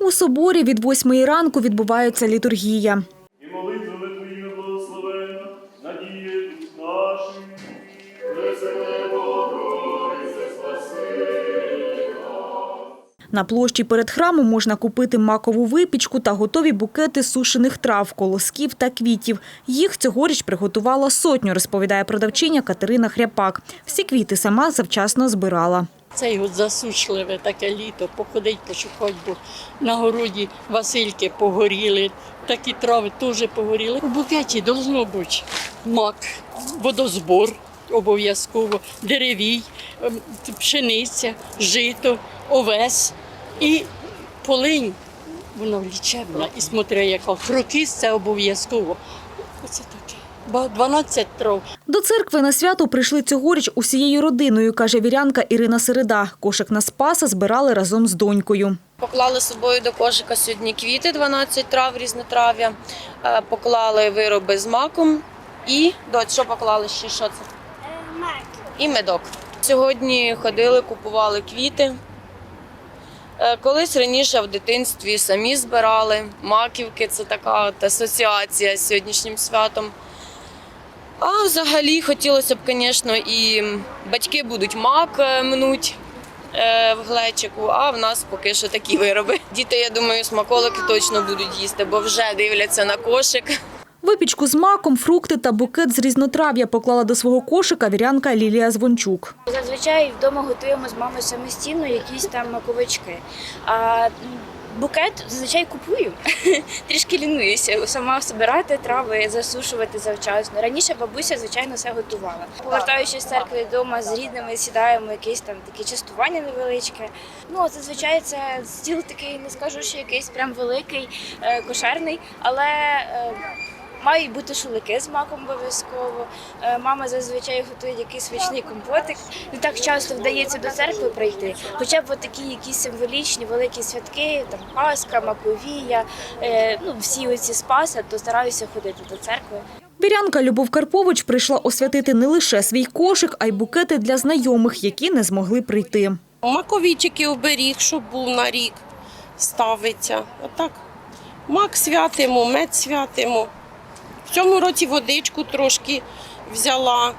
У соборі від восьмої ранку відбувається літургія. І молитвами Твоїми благословена, надія душ На площі перед храмом можна купити макову випічку та готові букети сушених трав, колосків та квітів. Їх цьогоріч приготувала сотню, розповідає продавчиня Катерина Хряпак. Всі квіти сама завчасно збирала. Це от засушливе таке літо, походить, пошукати, бо на городі Васильки погоріли, такі трави теж погоріли. У букеті должно бути мак, водозбор обов'язково, деревій, ем, пшениця, жито, овес і полинь. Вона лічебна і смотри, яка крокис це обов'язково. Оце таке. Ба- 12 трав. До церкви на свято прийшли цьогоріч усією родиною, каже вірянка Ірина Середа. Кошик на Спаса збирали разом з донькою. Поклали з собою до кошика сьогодні квіти, 12 трав різнотрав'я. Е, Поклали вироби з маком і доць, що поклали ще? Що це? І медок. Сьогодні ходили, купували квіти. Е, Колись раніше в дитинстві самі збирали маківки, це така асоціація з сьогоднішнім святом. А взагалі хотілося б, звісно, і батьки будуть мак е, мнуть е, в глечику, а в нас поки що такі вироби. Діти, я думаю, смаколики точно будуть їсти, бо вже дивляться на кошик. Випічку з маком, фрукти та букет з різнотрав'я поклала до свого кошика вірянка Лілія Звончук. Зазвичай вдома готуємо з мамою самостійно якісь там маковички. А букет зазвичай купую. Трішки лінуюся. Сама збирати трави, засушувати завчасно. Раніше бабуся, звичайно, все готувала. Повертаючись з церкви вдома з рідними, сідаємо якесь там таке частування невеличке. Ну, зазвичай це стіл такий, не скажу, що якийсь прям великий, е, кошерний, але. Мають бути шулики з маком обов'язково. Е, Мама зазвичай готує якийсь смачний компотик. Не так часто вдається до церкви прийти. Хоча б такі якісь символічні великі святки, там Пасха, Маковія, е, ну всі оці спаси, то стараюся ходити до церкви. Вірянка Любов Карпович прийшла освятити не лише свій кошик, а й букети для знайомих, які не змогли прийти. Маковічики оберіг, щоб був на рік, ставиться. Отак. Мак святимо, мед святимо. В цьому році водичку трошки взяла,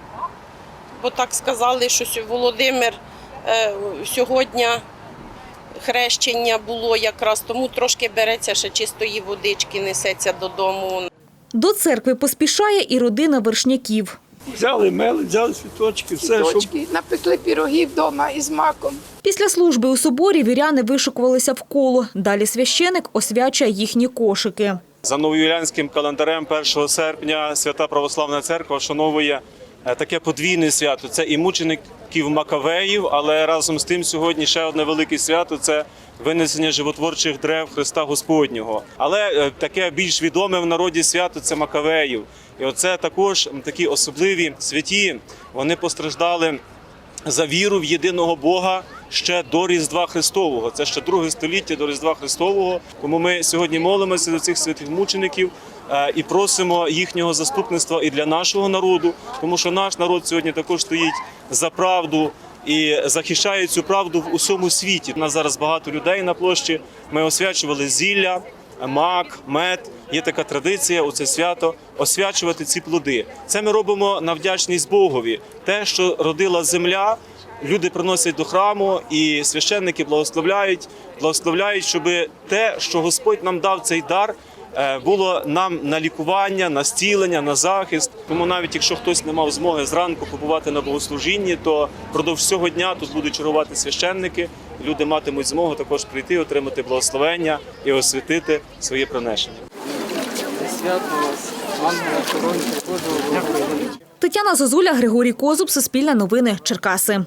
бо так сказали, що Володимир е, сьогодні хрещення було якраз, тому трошки береться ще чистої водички, несеться додому. До церкви поспішає і родина вершняків. Взяли мели, взяли світочки, все, щоб напекли пірогів вдома із маком. Після служби у соборі віряни вишукувалися в коло. Далі священик освячує їхні кошики. За новоюліанським календарем 1 серпня Свята Православна Церква вшановує е, таке подвійне свято. Це і мучеників Макавеїв, але разом з тим сьогодні ще одне велике свято це винесення животворчих древ Христа Господнього. Але е, таке більш відоме в народі свято це Макавеїв. І оце також такі особливі святі. Вони постраждали за віру в єдиного Бога ще до Різдва Христового. Це ще друге століття до Різдва Христового. Тому ми сьогодні молимося до цих святих мучеників е, і просимо їхнього заступництва і для нашого народу, тому що наш народ сьогодні також стоїть за правду. І захищає цю правду в усьому світі. У нас зараз багато людей на площі. Ми освячували зілля, мак, мед. Є така традиція у це свято освячувати ці плоди. Це ми робимо на вдячність Богові. Те, що родила земля, люди приносять до храму, і священники благословляють, благословляють, щоб те, що Господь нам дав цей дар. е, Було нам на лікування, на зцілення, на захист. Тому навіть якщо хтось не мав змоги зранку побувати на богослужінні, то впродовж всього дня тут будуть чергувати священники. Люди матимуть змогу також прийти, отримати благословення і освятити своє приношення. Тетяна Зозуля, Григорій Козуб, Суспільне новини, Черкаси.